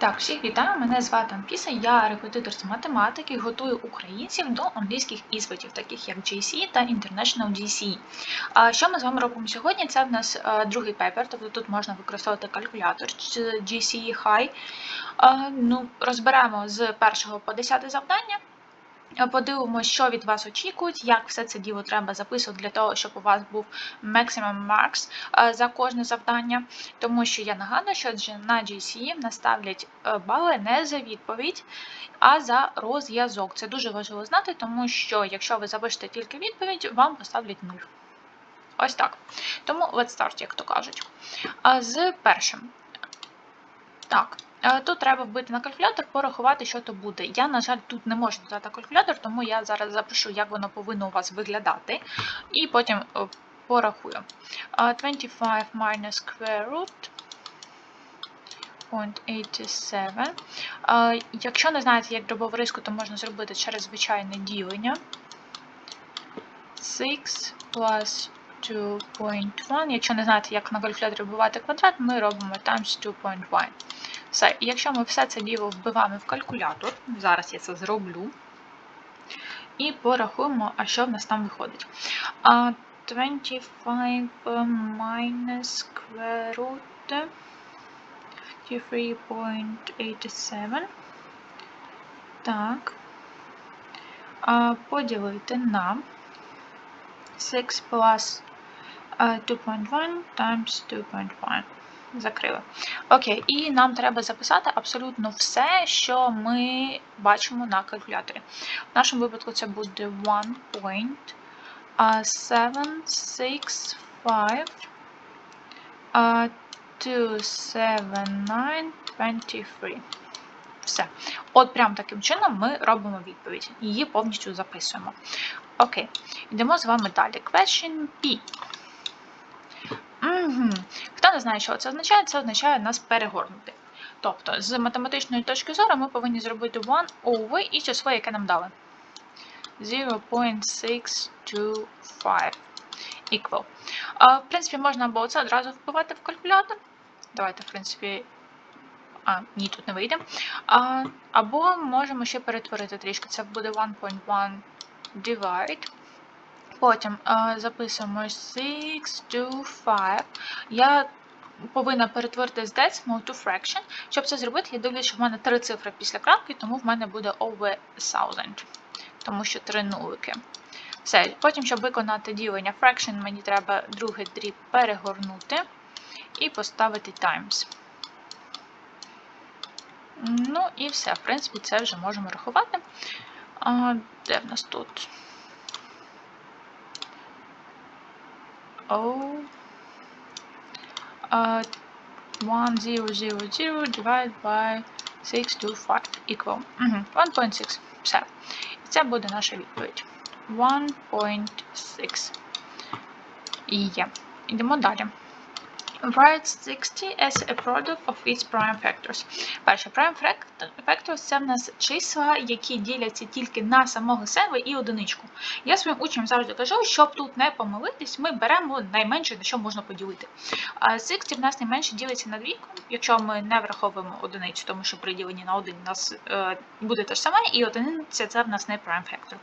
Так, всіх вітаю, мене звати Анфіса, я репетитор з математики, готую українців до англійських іспитів, таких як GC та International GC. А що ми з вами робимо сьогодні? Це в нас е, другий пепер, тобто тут можна використовувати калькулятор з GCE High. Е, Ну, Розберемо з першого по 10 завдання. Подивимося, що від вас очікують, як все це діло треба записувати для того, щоб у вас був maximum marks е, за кожне завдання. Тому що я нагадую, що на GCE наставлять е, бали не за відповідь, а за розв'язок. Це дуже важливо знати, тому що якщо ви запишете тільки відповідь, вам поставлять 0. Ось так. Тому let's start, як то кажуть. З першим. Так. Е, Тут треба вбити на калькулятор, порахувати, що то буде. Я, на жаль, тут не можу додати калькулятор, тому я зараз запишу, як воно повинно у вас виглядати, і потім е, порахую. Е, 25 minus square root 0.87. Е, Якщо не знаєте, як дробову риску, то можна зробити через звичайне ділення. 6 plus 2.1. Якщо не знаєте, як на калькуляторі вбивати квадрат, ми робимо times 2.1. Все, і якщо ми все це діло вбиваємо в калькулятор, зараз я це зроблю, і порахуємо, а що в нас там виходить. А, 25 minus square root 53.87. Так. Поділити на 6 plus а, 2.1 times 2.1 закрили. Окей, і нам треба записати абсолютно все, що ми бачимо на калькуляторі. В нашому випадку це буде 1.765 27923. Все. От прям таким чином ми робимо відповідь. Її повністю записуємо. Окей, йдемо з вами далі. Question P. Угу. Хто не знає, що це означає, це означає нас перегорнути. Тобто, з математичної точки зору ми повинні зробити 1 over і число, яке нам дали. 0.625 equal. В принципі, можна або це одразу вбивати в калькулятор. Давайте, в принципі. А, ні, тут не вийде. А, або можемо ще перетворити трішки. Це буде 1.1 divide. Потім записуємо 6 to 5. Я повинна перетворити з decimal to fraction. Щоб це зробити, я дивлюся, що в мене три цифри після крапки, тому в мене буде over 1000, тому що три нулики. Все. Потім, щоб виконати ділення fraction, мені треба другий дріб перегорнути і поставити times. Ну і все, в принципі, це вже можемо рахувати. А, Де в нас тут? O uh, 1000 divided by 625 equal Мгм, 1.6. Все. І це буде наша відповідь. 1.6. І є. Йдемо далі. Write 60 as a product of its prime factors. Перше, prime factors це в нас числа, які діляться тільки на самого себе і одиничку. Я своїм учням завжди кажу, щоб тут не помилитись, ми беремо найменше, на що можна поділити. 60 в нас найменше ділиться на двійку, якщо ми не враховуємо одиницю, тому що при діленні на один у нас е, буде те ж саме, і одиниця це в нас не prime factor.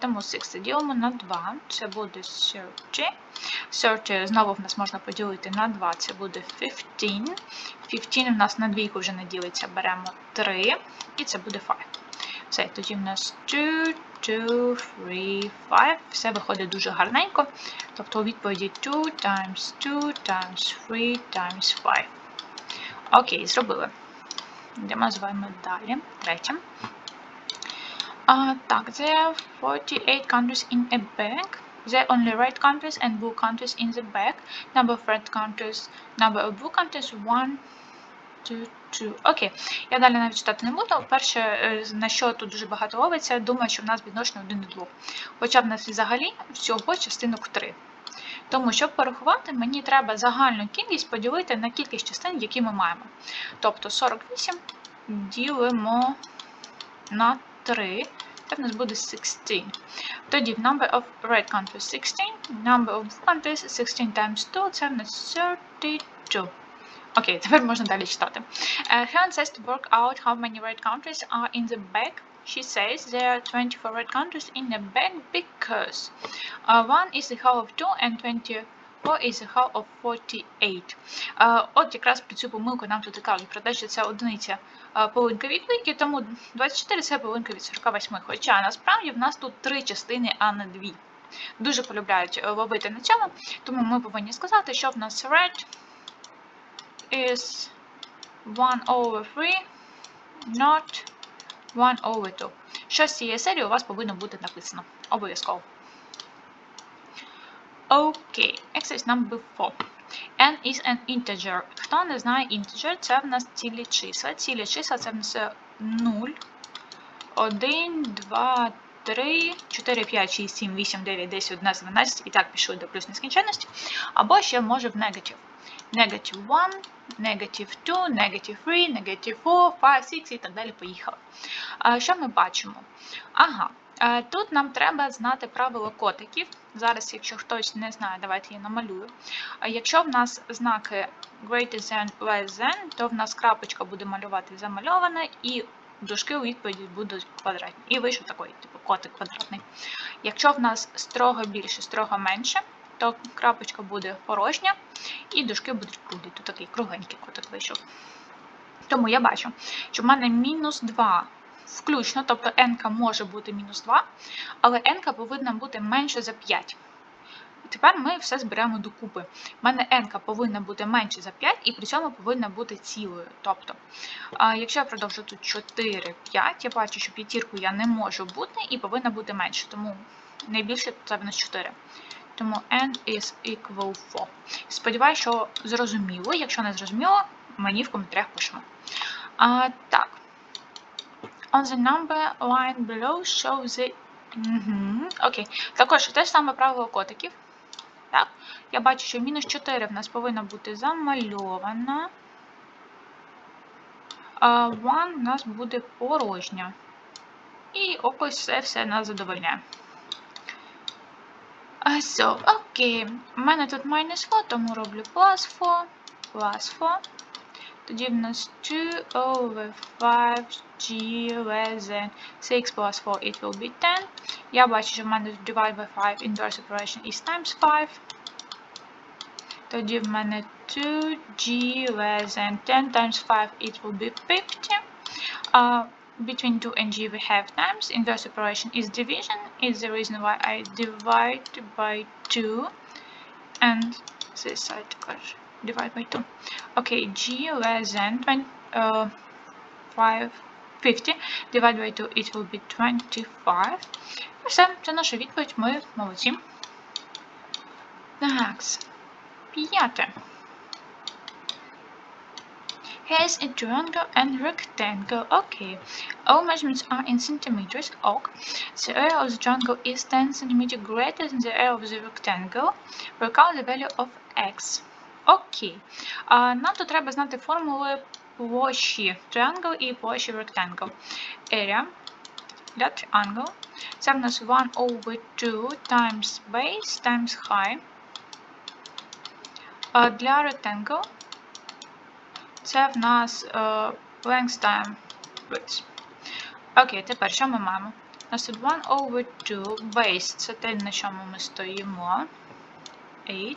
Тому 60 ділимо на 2, це буде 30. 30 знову в нас можна поділити на 2, це буде 15. 15 в нас на двійку вже не ділиться, беремо 3, і це буде 5. Все, тоді в нас 2, 2, 3, 5. Все виходить дуже гарненько. Тобто у відповіді 2 times 2 times 3 times 5. Окей, зробили. Йдемо з вами далі. Третє. Uh, так, there are 48 countries in a bag. There only red countries and blue countries in the bag. Number of red countries, number of blue countries 1, 2, 2. Окей, я далі навіть читати не буду. Перше, е, на що тут дуже багато ловиться, думаю, що в нас відношення 1 до 2. Хоча в нас взагалі всього частинок 3. Тому, щоб порахувати, мені треба загальну кількість поділити на кількість частин, які ми маємо. Тобто 48 ділимо на 3, це в нас буде 16. Тоді number of red countries 16, number of blue countries 16 times 2, це в нас 32. Окей, тепер можна далі читати. Uh, Helen says to work out how many red countries are in the bag. She says there are 24 red countries in the bag because uh, one is the whole of 2 and 24 is the whole of 48. Uh, от якраз про цю помилку нам тут і кажуть, про те, що це одиниця половинка відповіді, тому 24 це половинка від 48. Хоча насправді в нас тут три частини, а не дві. Дуже полюбляють ловити на цьому, тому ми повинні сказати, що в нас red is 1 over 3, not 1 over 2. Що з цієї серії у вас повинно бути написано. Обов'язково. Окей, exercise number 4. N is an integer. Хто не знає integer, це в нас цілі числа. Цілі числа це в нас 0, 1, 2, 3, 4, 5, 6, 7, 8, 9, 10, 11, 12 і так пішли до плюс нескінченності. Або ще може в negative. Negative 1, negative 2, negative 3, negative 4, 5, 6 і так далі поїхали. Що ми бачимо? Ага, тут нам треба знати правило котиків. Зараз, якщо хтось не знає, давайте я намалюю. Якщо в нас знаки greater than, less than, то в нас крапочка буде малювати замальована, і дужки у відповіді будуть квадратні. І вийшов такий, типу, котик квадратний. Якщо в нас строго більше, строго менше, то крапочка буде порожня, і дужки будуть круглі. Тут такий кругленький котик вийшов. Тому я бачу, що в мене мінус 2 включно, тобто n може бути мінус 2, але n повинна бути менше за 5. І тепер ми все зберемо докупи. У мене n повинна бути менше за 5 і при цьому повинна бути цілою. Тобто, якщо я продовжу тут 4, 5, я бачу, що п'ятірку я не можу бути і повинна бути менше, тому найбільше це нас 4. Тому n is equal 4. Сподіваюся, що зрозуміло. Якщо не зрозуміло, мені в коментарях пишемо. А, Так. On the number line below show the. Угу. Окей. Також те ж саме правило котиків. Так. Я бачу, що мінус 4 в нас повинна бути замальована. А 1 в нас буде порожня. І ось це все нас задовольняє. So, окей. У мене тут minus 4, тому роблю plus 4, plus 4. Тоді в нас 2 over 5 g less than 6 plus 4 it will be 10. Я бачу, що в мене divide by 5 inverse operation is times 5. Тоді в мене 2g less than 10 times 5 it will be 50. Uh, between 2 and g we have times. Inverse operation is division. Is the reason why I divide by 2 and this side divide by 2. Okay, g less than 20, uh, 5, 50. Divide by 2 it will be 25. І все, це наша відповідь. Ми молодці. Так, п'яте has a triangle and rectangle. Okay, all measurements are in centimeters. Ok. The area of the triangle is 10 cm greater than the area of the rectangle. Work out the value of x. Окей. А, Нам тут треба знати формули площі triangle і площі rectangle. Area для triangle. Це в нас 1 over 2 times base times height. А для rectangle це в нас uh, length time width. Окей, тепер що ми маємо? У нас тут 1 over 2 base це те, на чому ми стоїмо. 8.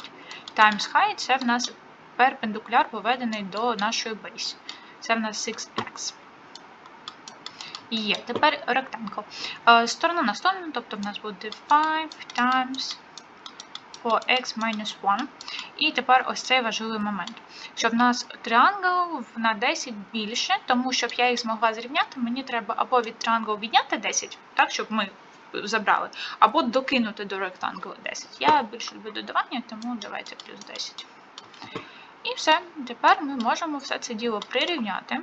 Times height це в нас перпендикуляр поведений до нашої base. Це в нас 6x. Є. Тепер rectangle. Uh, сторона на сторону, тобто в нас буде 5 times 4x minus 1. І тепер ось цей важливий момент. Щоб в нас тріангл на 10 більше, тому щоб я їх змогла зрівняти, мені треба або від тріангл відняти 10, так, щоб ми забрали, або докинути до ректангл 10. Я більше люблю додавання, тому давайте плюс 10. І все. Тепер ми можемо все це діло прирівняти.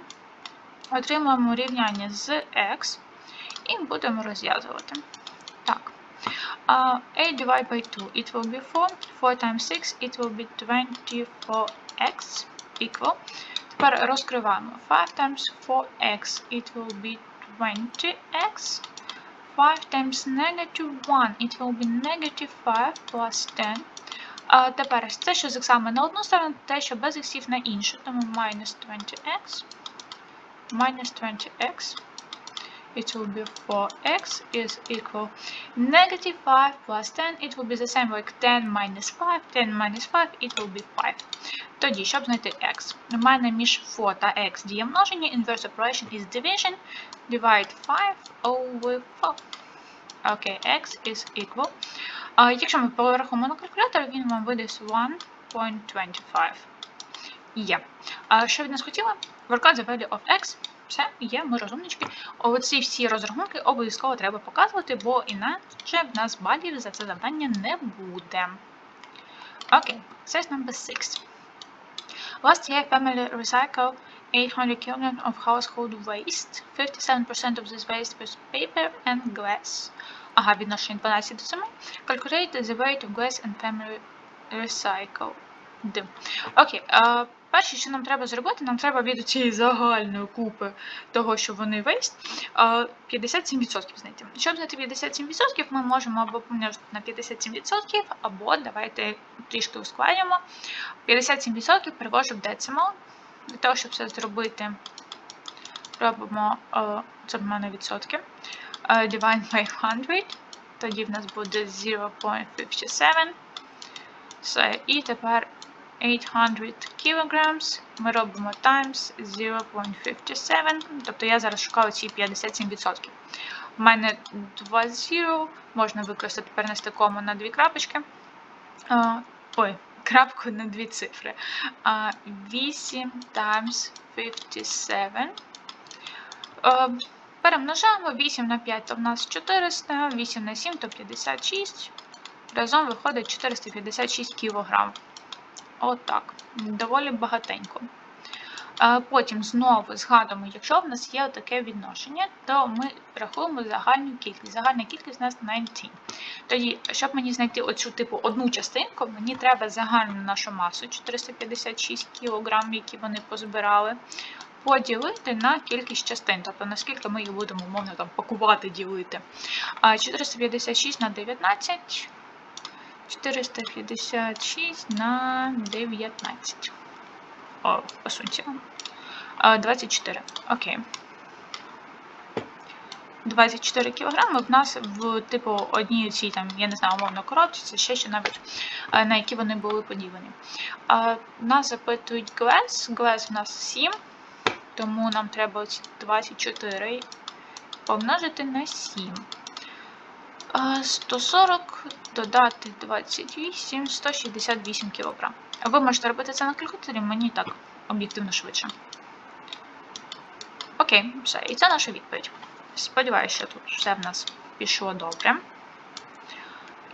Отримуємо рівняння з x і будемо розв'язувати. Так. Uh, 8 divided by 2, it will be 4. 4 times 6, it will be 24x equal. Тепер розкриваємо. 5 times 4x, it will be 20x. 5 times negative 1, it will be negative 5 plus 10. А, тепер це, що з іксами на одну сторону, те, що без іксів на іншу. Тому minus 20x, minus 20x. It will be 4x is equal negative 5 plus 10. It will be the same like 10 minus 5. 10 minus 5, it will be 5. Тоді, щоб знайти x. У мене між 4 та x діє множення. Inverse operation is division. Divide 5 over 4. Окей, okay, x is equal. А, якщо ми порахуємо на калькулятор, він вам видасть 1.25. Є. А, що від нас хотіла? Work the value of x. Все, є, ми розумнички. Оці всі розрахунки обов'язково треба показувати, бо іначе в нас балів за це завдання не буде. Окей, exercise number 6. Last year, family recycled 800 kg of household waste. 57% of this waste was paper and glass. Ага, відношення 12 до 7. Calculate the weight of glass and family recycled. Окей, okay, Перше, що нам треба зробити, нам треба від цієї загальної купи того, що вони весь, 57% знайти. Щоб знайти 57%, ми можемо або помножити на 57%, або давайте трішки ускладнимо. 57% перевожу в decimal. Для того, щоб це зробити, робимо це в мене відсотки. Divide by 100. Тоді в нас буде 0.57. Все, і тепер 800 kilograms ми робимо times 0.57, тобто я зараз шукаю ці 57%. У мене 2 0, можна використати, перенести кому на дві крапочки. Ой, крапку на дві цифри. 8 times 57. Перемножаємо 8 на 5, то в нас 400, 8 на 7, то 56. Разом виходить 456 кілограм. Отак. Доволі багатенько. Потім знову згадуємо, якщо в нас є таке відношення, то ми рахуємо загальну кількість. Загальна кількість у нас 19. Тоді, щоб мені знайти оцю типу одну частинку, мені треба загальну нашу масу 456 кг, які вони позбирали, поділити на кількість частин, тобто наскільки ми їх будемо умовно там пакувати, ділити. 456 на 19. 456 на 19. О, посуньте. 24. Окей. 24 кг в нас в типу одній цій там, я не знаю, умовно коробці, це ще що навіть на які вони були поділені. А, Нас запитують глес. Глес в нас 7, тому нам треба оці 24 помножити на 7. 140 додати 28, 168 кг. Ви можете робити це на калькуляторі, мені так об'єктивно швидше. Окей, все. І це наша відповідь. Сподіваюся, що тут все в нас пішло добре.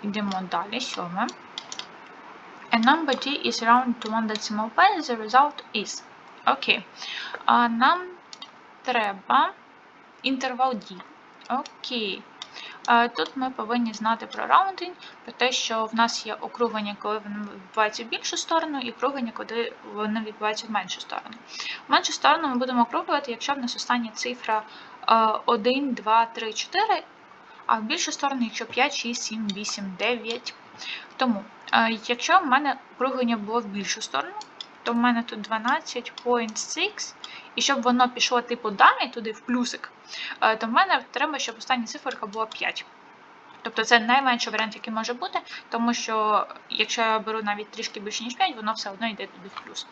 Йдемо далі, сьоме. A number d is rounded to one decimal place, the result is. Окей. А Нам треба інтервал d. Окей. Тут ми повинні знати про раундинг, про те, що в нас є округлення, коли вони відбуваються в більшу сторону, і округлення, коли вони відбуваються в меншу сторону. В меншу сторону ми будемо округлювати, якщо в нас остання цифра 1, 2, 3, 4, а в більшу сторону, якщо 5, 6, 7, 8, 9. Тому, якщо в мене округлення було в більшу сторону, то в мене тут 12.6, і щоб воно пішло типу далі туди в плюсик, е, то в мене треба, щоб остання циферка була 5. Тобто це найменший варіант, який може бути, тому що якщо я беру навіть трішки більше, ніж 5, воно все одно йде туди в плюс.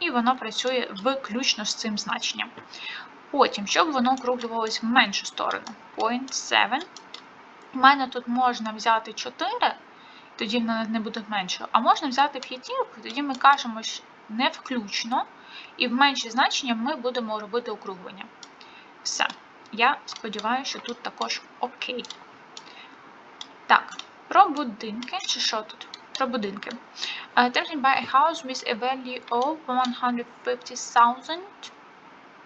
І воно працює виключно з цим значенням. Потім, щоб воно округлювалося в меншу сторону, point 7. У мене тут можна взяти 4, тоді вона не буде менше. А можна взяти п'ятірку, тоді ми кажемо, що не включно, і в менші значення ми будемо робити округлення. Все. Я сподіваюся, що тут також окей. Так, про будинки, чи що тут? Про будинки. Uh, Tempted by a house with a value of 150,000.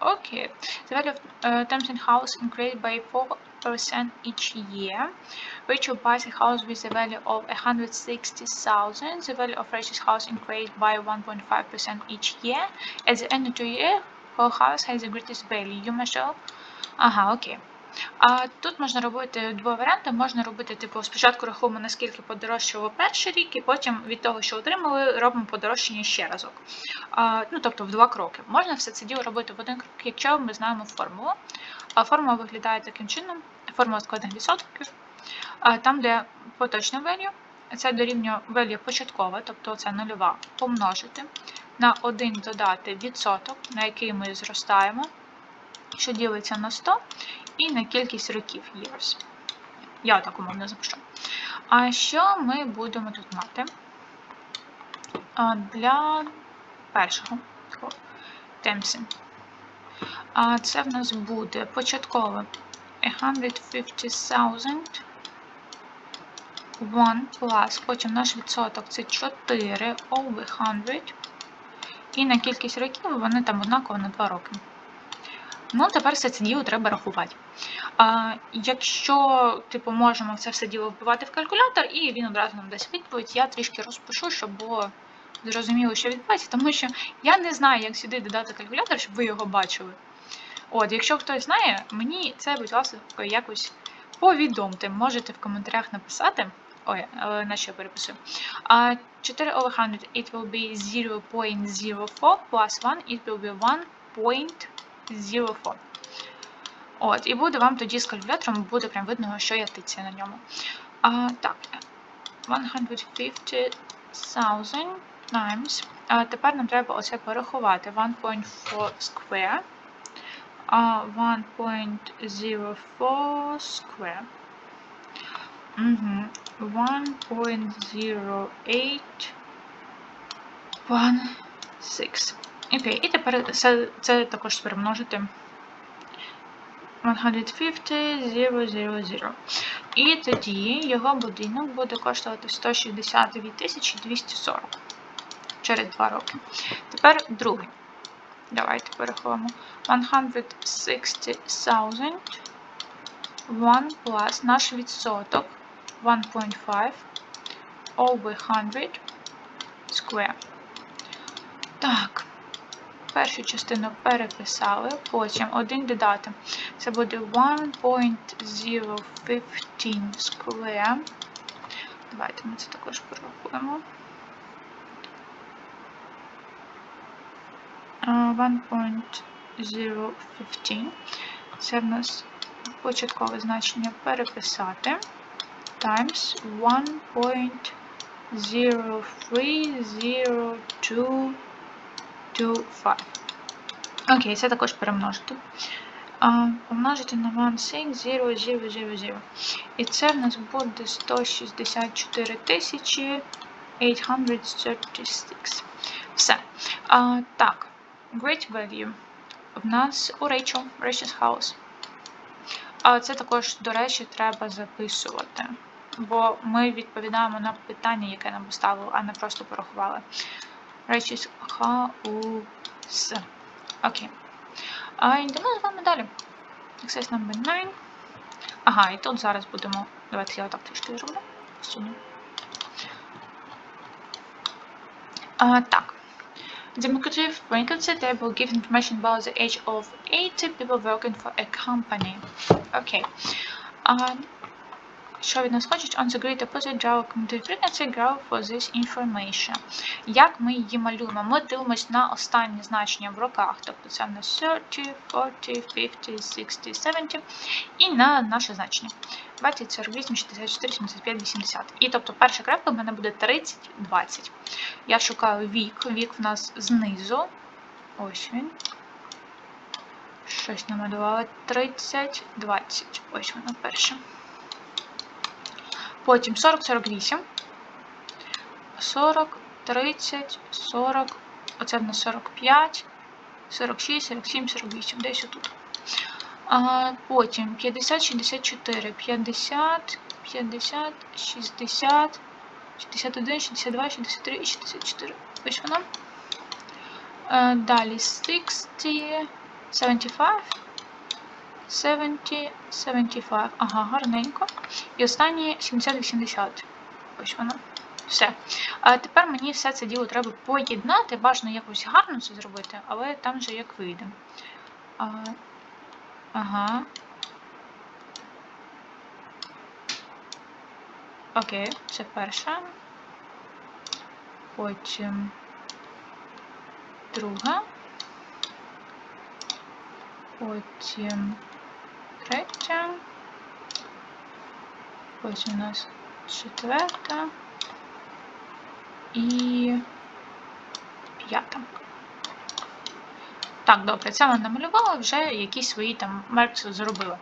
Okay. The value of uh, Tempted house increased by 4 percent each year. Rachel buys a house with a value of 160,000. The value of Rachel's house increased by 1.5% each year. At the end of the year, her house has the greatest value. You? Ага, окей. А тут можна робити два варіанти. Можна робити, типу, спочатку рахуємо, наскільки подорожчало перший рік, і потім від того, що отримали, робимо подорожчання ще разок. А, ну, тобто в два кроки. Можна все це діло робити в один крок, якщо ми знаємо формулу. А формула виглядає таким чином: формула складних відсотків. Там, де поточне value, це дорівнює value початкове, тобто це нульова, помножити на 1 додати відсоток, на який ми зростаємо, що ділиться на 100, і на кількість років years. Я так умовно запишу. А що ми будемо тут мати? Для першого темсі. Це в нас буде початкове 150,000 1 plus, потім наш відсоток це 4 over 100. І на кількість років вони там однаково на 2 роки. Ну, тепер все це діло треба рахувати. А, Якщо типу, можемо це все діло вбивати в калькулятор, і він одразу нам дасть відповідь, я трішки розпишу, щоб було зрозуміло, що відбувається, тому що я не знаю, як сюди додати калькулятор, щоб ви його бачили. От, якщо хтось знає, мені це, будь ласка, якось повідомте. Можете в коментарях написати. Ой, на що переписую. А 4 over 100 it will be 0.04 plus 1 it will be 1.04. От, і буде вам тоді з калькулятором, буде прям видно, що я тицяю на ньому. А, Так, 150,000 times. А тепер нам треба оце порахувати. 1.4 square. А 1.04 square. 1.08 16. Окей, і тепер це, це також перемножити 150 000. І тоді його будинок буде коштувати 162 240 через 2 роки. Тепер другий. Давайте переходимо. 160,000 1 plus наш відсоток 1.5 over 100 square. Так, першу частину переписали, потім один додати. Це буде 1.015 square. Давайте ми це також порахуємо. 1.015. Це в нас початкове значення переписати. Times 1.030225. Окей, це також перемножити. Помножити на 16000. І це в нас буде 164 836. Все. Так, great value. В нас у Rachel, Rachel's House. А це також, до речі, треба записувати. Бо ми відповідаємо на питання, яке нам поставили, а не просто порахували. Rachel's House. Окей. А йдемо з вами далі. Access number 9. Ага, і тут зараз будемо. Давайте я отак трішки зроблю. Посуну. А, так. Democratic, when considered, will give information about the age of 80 people working for a company. Okay. Um, що від нас хочуть? On the great opposite draw cognitive frequency draw for this information. Як ми її малюємо? Ми дивимося на останнє значення в роках. Тобто це в нас 30, 40, 50, 60, 70 і на наше значення. 20, 48, 64, 75, 80. І тобто перша крапка в мене буде 30, 20. Я шукаю вік. Вік в нас знизу. Ось він. Щось намалювала. 30, 20. Ось воно перше. Потім 40, 48. 40, 30, 40. Оце в нас 45, 46, 47, 48. Десь отут. А, Потім 50, 64, 50, 50, 60, 61, 62, 63 і 64. Ось воно. Далі 60, 75, 70, 75. Ага, гарненько. І останнє 70-80. Ось воно. Все. А тепер мені все це діло треба поєднати. Бажано якось гарно це зробити, але там же як вийде. А, Ага. Окей, це перше. Потім друга. Потім третя. Потім у нас четверта і п'ята. Так, добре, це ми намалювали, вже якісь свої там меркси зробили.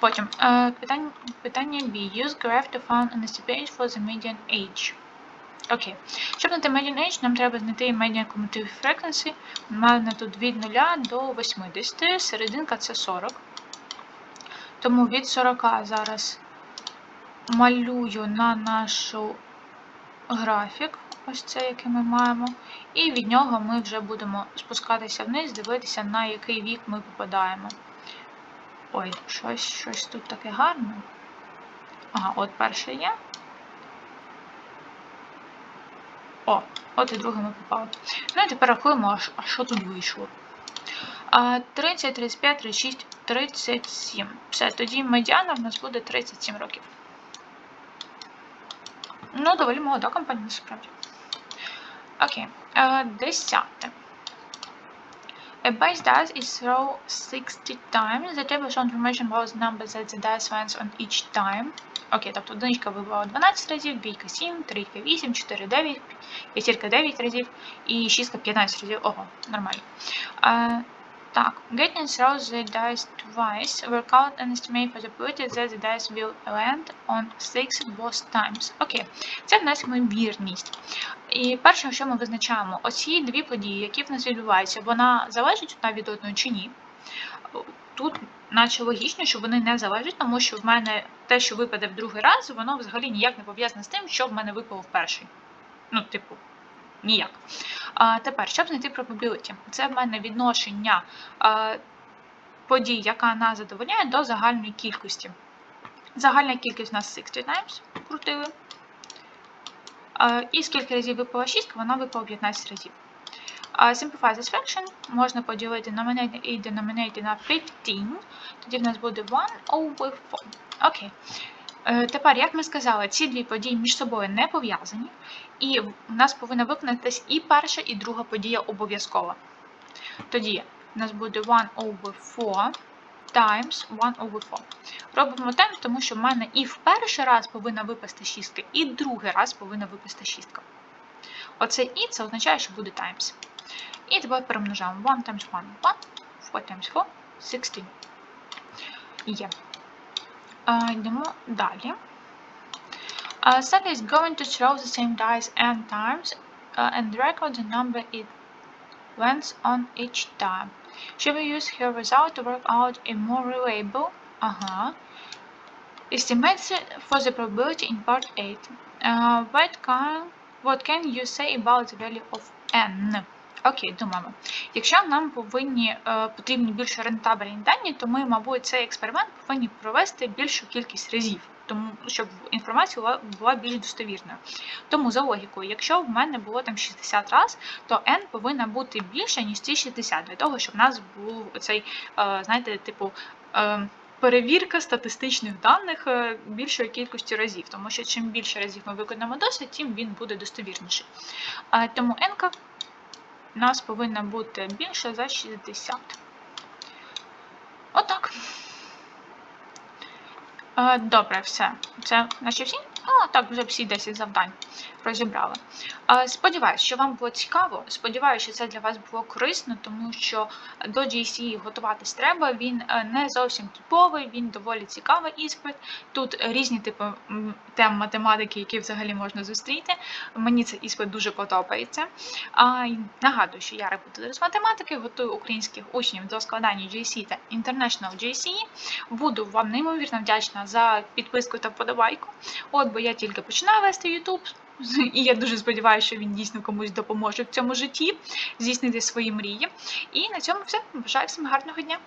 Потім е, питання, питання B. Use graph to find an estimate for the median age. Окей. Щоб знайти median age, нам треба знайти median cumulative frequency. У мене тут від 0 до 80. Серединка це 40. Тому від 40 зараз малюю на нашу графік. Ось це, який ми маємо. І від нього ми вже будемо спускатися вниз, дивитися, на який вік ми попадаємо. Ой, щось щось тут таке гарне. Ага, от перше є. О, от і друге ми попали. Ну і тепер рахуємо, а що тут вийшло. 30, 35, 36, 37. Все, тоді медіана в нас буде 37 років. Ну, доволі молода компанія, насправді. Окей. Uh, десяте. A base dice is thrown 60 times. The table shows information about the numbers that the dice lands on each time. Окей, тобто одиничка вибивала 12 разів, бійка 7, трійка 8, 4, 9, п'ятірка 9 разів і шістка 15 разів. Ого, нормально. Так, getting throw the dice twice. Work out an estimate probability that the dice will land on 6 both times. Окей, це в нас ймовірність. І перше, що ми визначаємо, оці дві події, які в нас відбуваються, вона залежить одна від одної чи ні. Тут, наче логічно, що вони не залежать, тому що в мене те, що випаде в другий раз, воно взагалі ніяк не пов'язане з тим, що в мене випало в перший. Ну, типу, ніяк. А, Тепер, щоб знайти probability, це в мене відношення подій, яка нас задовольняє, до загальної кількості. Загальна кількість у нас 60 times, крутили. І скільки разів випала 6, вона випала 15 разів. Simplify this fraction можна поділити numerator і denominator на 15, тоді в нас буде 1 over 4. Окей. Е, Тепер, як ми сказали, ці дві події між собою не пов'язані, і в нас повинна виконатись і перша, і друга подія обов'язково. Тоді у нас буде 1 over 4 times 1 over 4. Робимо times, тому що в мене і в перший раз повинна випасти шістка, і другий раз повинна випасти шістка. Оце і це означає, що буде times. І тепер перемножаємо 1 times 1 1, 4 times 4 16. Є. Uh, йдемо далі. Uh, Sally is going to throw the same dice n times uh, and record the number it lands on each time. She will use her result to work out a more reliable uh-huh, estimate for the probability in part 8. Uh, what, can, what can you say about the value of n? Окей, думаємо. Якщо нам повинні е, потрібні більш рентабельні дані, то ми, мабуть, цей експеримент повинні провести більшу кількість разів, тому щоб інформація була, більш достовірною. Тому за логікою, якщо в мене було там 60 раз, то n повинна бути більше, ніж ці 60, для того, щоб в нас був цей, е, знаєте, типу. Е, Перевірка статистичних даних більшої кількості разів, тому що чим більше разів ми виконаємо досвід, тим він буде достовірніший. Тому n нас повинна бути більше за 60. Отак. Е, Добре, все. Це наші всі? А, так, вже всі 10 завдань розібрали. Сподіваюсь, що вам було цікаво. Сподіваюся, що це для вас було корисно, тому що до GCE готуватись треба. Він е, не зовсім типовий, він доволі цікавий іспит. Тут різні типи тем математики, які взагалі можна зустріти. Мені цей іспит дуже подобається. Нагадую, що я репетитор з математики, готую українських учнів до складання GCE та International GCE. Буду вам неймовірно вдячна за підписку та вподобайку. От, бо я тільки починаю вести YouTube, і я дуже сподіваюся, що він дійсно комусь допоможе в цьому житті здійснити свої мрії. І на цьому все. Бажаю всім гарного дня!